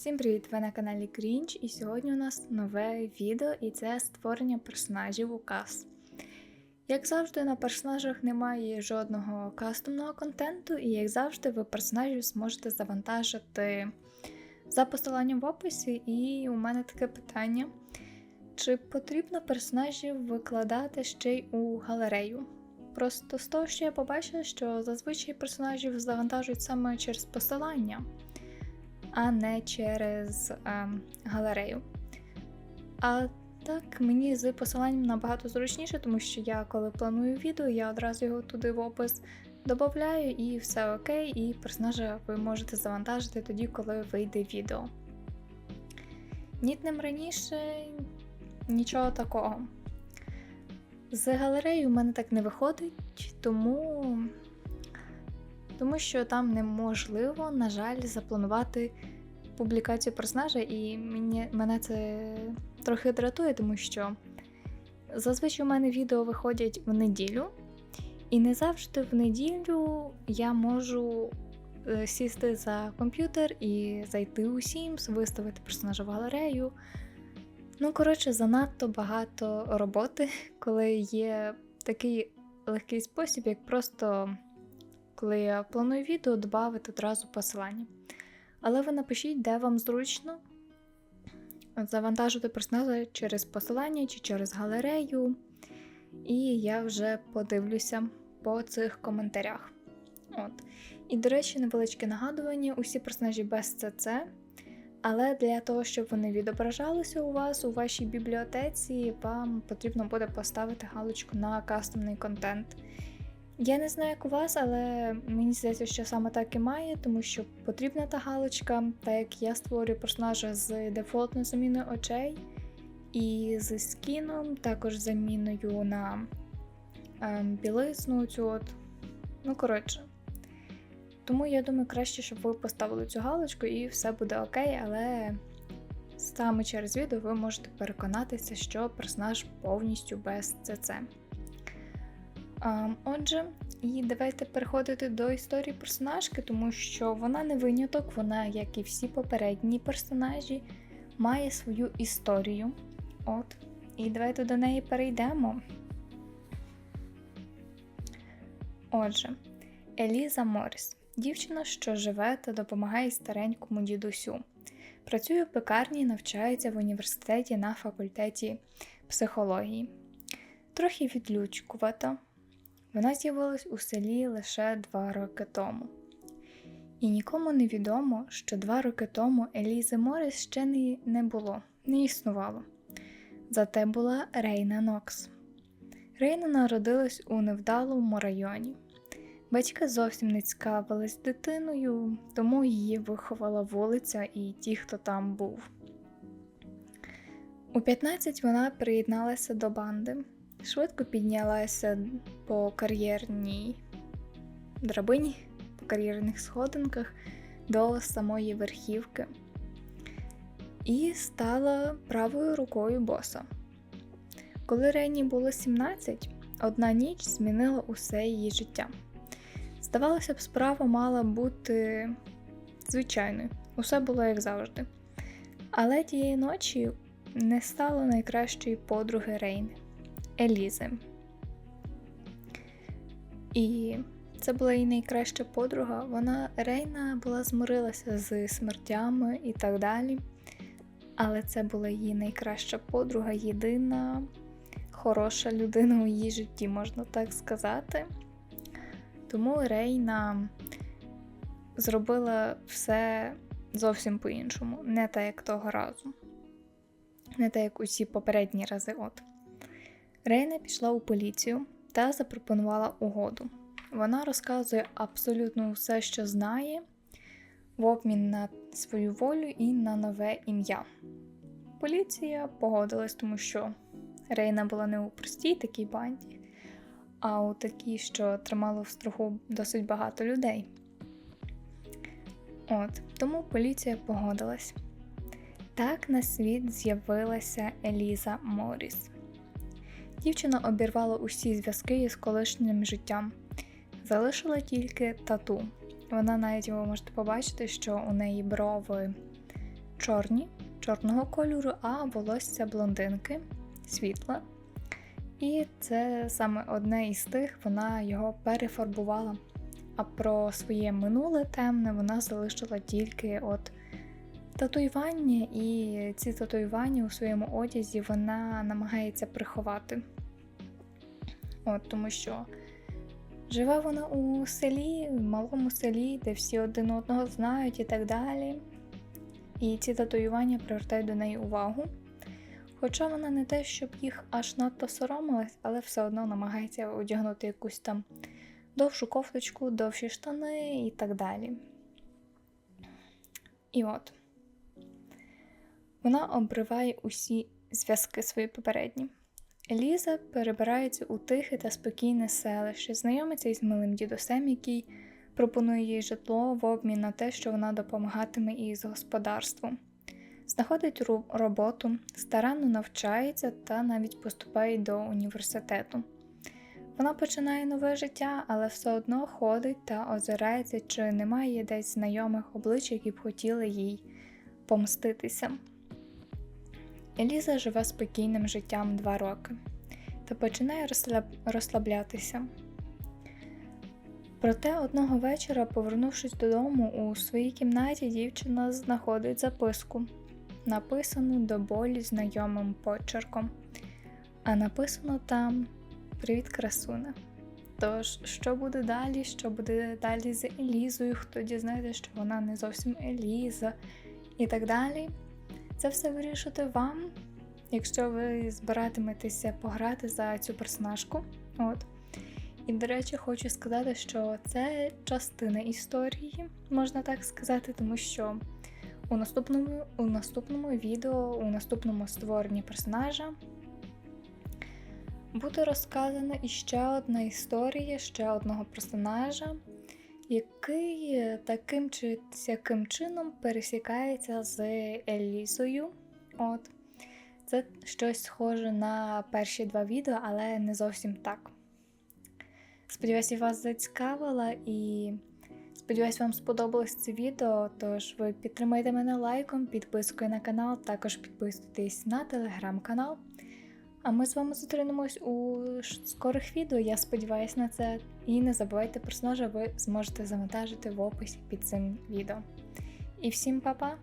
Всім привіт! Ви на каналі Крінч, і сьогодні у нас нове відео, і це створення персонажів у кас. Як завжди, на персонажах немає жодного кастомного контенту, і як завжди, ви персонажів зможете завантажити за посиланням в описі. І у мене таке питання: чи потрібно персонажів викладати ще й у галерею? Просто з того, що я побачила, що зазвичай персонажів завантажують саме через посилання а не через е, галерею. А так, мені з посиланням набагато зручніше, тому що я, коли планую відео, я одразу його туди в опис додаю і все окей, і персонажа ви можете завантажити тоді, коли вийде відео. Нітним раніше нічого такого. З галереєю в мене так не виходить, тому тому що там неможливо, на жаль, запланувати публікацію персонажа, і мені, мене це трохи дратує, тому що зазвичай у мене відео виходять в неділю, і не завжди в неділю я можу е, сісти за комп'ютер і зайти у Sims, виставити персонажа в галерею. Ну, коротше, занадто багато роботи, коли є такий легкий спосіб, як просто коли я планую відео, додати одразу посилання. Але ви напишіть, де вам зручно завантажити персонажа через посилання чи через галерею. І я вже подивлюся по цих коментарях. От. І, до речі, невеличке нагадування: усі персонажі без ЦЦ. Але для того, щоб вони відображалися у вас у вашій бібліотеці, вам потрібно буде поставити галочку на кастомний контент. Я не знаю, як у вас, але мені здається, що саме так і має, тому що потрібна та галочка, так як я створюю персонажа з дефолтною заміною очей і з скіном, також заміною на ем, білизну. цю от. Ну, коротше. Тому я думаю, краще, щоб ви поставили цю галочку і все буде окей, але саме через відео ви можете переконатися, що персонаж повністю без ЦЦ. Отже, і давайте переходити до історії персонажки, тому що вона не виняток, вона, як і всі попередні персонажі, має свою історію. От. І давайте до неї перейдемо. Отже, Еліза Моріс дівчина, що живе та допомагає старенькому дідусю. Працює в пекарні навчається в університеті на факультеті психології. Трохи відлючкувата. Вона з'явилась у селі лише два роки тому. І нікому не відомо, що два роки тому Елізи Моріс ще не, було, не існувало. Зате була Рейна Нокс. Рейна народилась у невдалому районі. Батьки зовсім не цікавились дитиною, тому її виховала вулиця і ті, хто там був. У 15 вона приєдналася до банди. Швидко піднялася по кар'єрній драбині, по кар'єрних сходинках до самої верхівки і стала правою рукою боса. Коли Рейні було 17, одна ніч змінила усе її життя. Здавалося б, справа мала бути звичайною, усе було як завжди. Але тієї ночі не стало найкращої подруги Рейни. Елізи. І це була її найкраща подруга. Вона Рейна була змирилася з смертями і так далі. Але це була її найкраща подруга, єдина хороша людина у її житті, можна так сказати. Тому Рейна зробила все зовсім по-іншому, не так, як того разу, не так, як усі попередні рази. От. Рейна пішла у поліцію та запропонувала угоду. Вона розказує абсолютно все, що знає, в обмін на свою волю і на нове ім'я. Поліція погодилась, тому що Рейна була не у простій такій банді, а у такій, що тримало в страху досить багато людей. От, Тому поліція погодилась. Так на світ з'явилася Еліза Моріс. Дівчина обірвала усі зв'язки із колишнім життям, залишила тільки тату. Вона навіть ви можете побачити, що у неї брови чорні, чорного кольору, а волосся блондинки світле. І це саме одне із тих, вона його перефарбувала. А про своє минуле темне вона залишила тільки от татуювання, і ці татуювання у своєму одязі вона намагається приховати. От, Тому що живе вона у селі, в малому селі, де всі один одного знають і так далі. І ці татуювання привертають до неї увагу. Хоча вона не те, щоб їх аж надто соромилась, але все одно намагається одягнути якусь там довшу кофточку, довші штани і так далі. І от вона обриває усі зв'язки свої попередні. Еліза перебирається у тихе та спокійне селище, знайомиться із милим дідусем, який пропонує їй житло в обмін на те, що вона допомагатиме їй з господарством. Знаходить роботу, старанно навчається та навіть поступає до університету. Вона починає нове життя, але все одно ходить та озирається, чи немає десь знайомих облич, які б хотіли їй помститися. Еліза живе спокійним життям два роки та починає розслаблятися. Проте одного вечора, повернувшись додому, у своїй кімнаті дівчина знаходить записку, написану до болі знайомим почерком. А написано там Привіт, красуне. Тож, що буде далі? Що буде далі з Елізою? Хто дізнається, що вона не зовсім Еліза і так далі. Це все вирішити вам, якщо ви збиратиметеся пограти за цю персонажку. От. І, до речі, хочу сказати, що це частина історії, можна так сказати, тому що у наступному, у наступному відео, у наступному створенні персонажа буде розказана іще одна історія ще одного персонажа, який таким чи сяким чином пересікається з Елізою. От. Це щось схоже на перші два відео, але не зовсім так. Сподіваюся, вас зацікавила і сподіваюся, вам сподобалось це відео. Тож ви підтримайте мене лайком, підпискою на канал, також підписуйтесь на телеграм-канал. А ми з вами зустрінемось у скорих відео. Я сподіваюся на це. І не забувайте персонажа, ви зможете завантажити в описі під цим відео. І всім па-па!